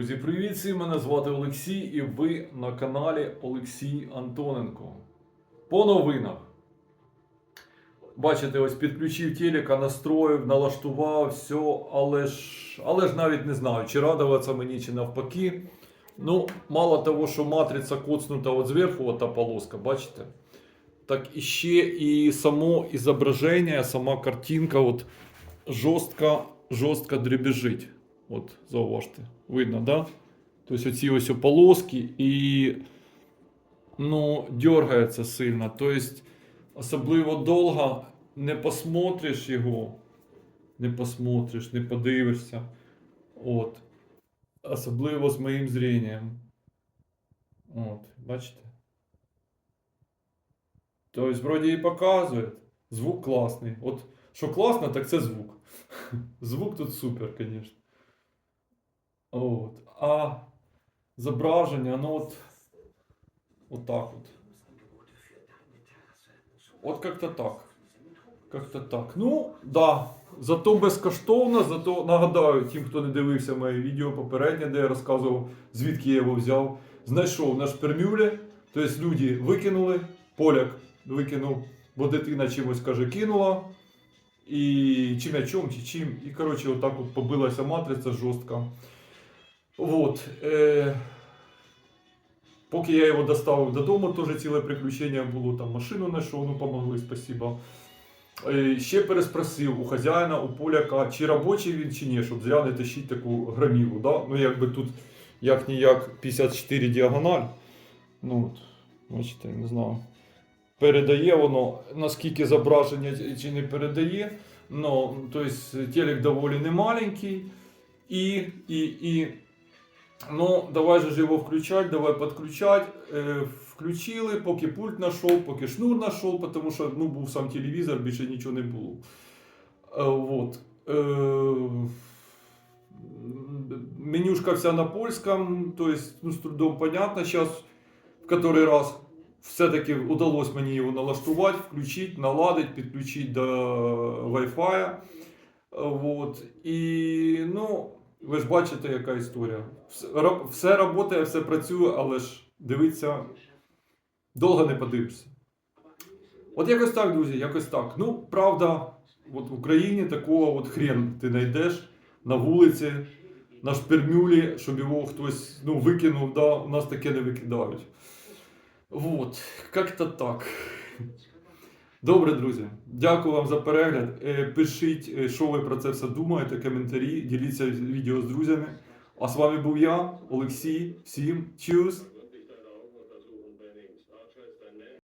Друзі, привіт всім! Мене звати Олексій і ви на каналі Олексій Антоненко. По новинах. Бачите, ось підключив телека, настроїв, налаштував, все, але ж, але ж навіть не знаю, чи радуватися мені, чи навпаки. Ну, мало того, що матриця коцнута от зверху, ота полоска, бачите? Так і ще і само ізображення, сама картинка от жорстко, жорстко дребіжить. От, зауважте, видно, да? Тобто оці ось полоски і ну, дергається сильно. Тобто, особливо довго не посмотриш його, не посмотриш, не подивишся. От. Особливо з моїм зрінням. От, бачите? Тобто, вроді і показує. Звук класний. От, що класно, так це звук. Звук тут супер, звісно. От. А зображення, ну от, от так от. От как-то так. Как-то так. Ну, да. Зато безкоштовно, зато нагадаю тим, хто не дивився моє відео попереднє, де я розказував, звідки я його взяв. Знайшов на шпермюлі. Тобто люди викинули, поляк викинув, бо дитина чимось каже, кинула. І чи м'ячом, чи чим. І коротше, отак от побилася матриця жорстка. Вот. Е, поки я його доставив додому, теж ціле приключення було. Там машину знайшов, ну помогли, спасибо. Е, ще переспросив у хазяїна, у поляка, чи робочий він, чи ні, щоб зря не тащить таку громілу. Да? Ну, якби тут як ніяк 54 діагональ. Ну, от, бачите, не знаю. Передає воно, наскільки зображення чи не передає. Ну, тобто телек доволі немаленький. І, і, і Ну, давай же ж його включать, давай підключать. Е, включили, поки пульт знайшов, поки шнур знайшов, тому що ну, був сам телевізор, більше нічого не було. Е, вот. Е, менюшка вся на польському, то есть, ну, з трудом понятно. Сейчас в который раз все-таки удалось мені його налаштувати, включити, наладити, підключити до Wi-Fi. Вот. І, ну, ви ж бачите, яка історія. Все, працює, все працює, але ж дивиться, довго не подивишся. От якось так, друзі, якось так. Ну, правда, от в Україні такого от хрен ти знайдеш на вулиці, на шпермюлі, щоб його хтось ну, викинув, да, у нас таке не викидають. Вот, як-то так. Добре, друзі, дякую вам за перегляд. Е, Пишіть, е, що ви про це все думаєте, коментарі, діліться відео з друзями. А з вами був я, Олексій. Всім чус!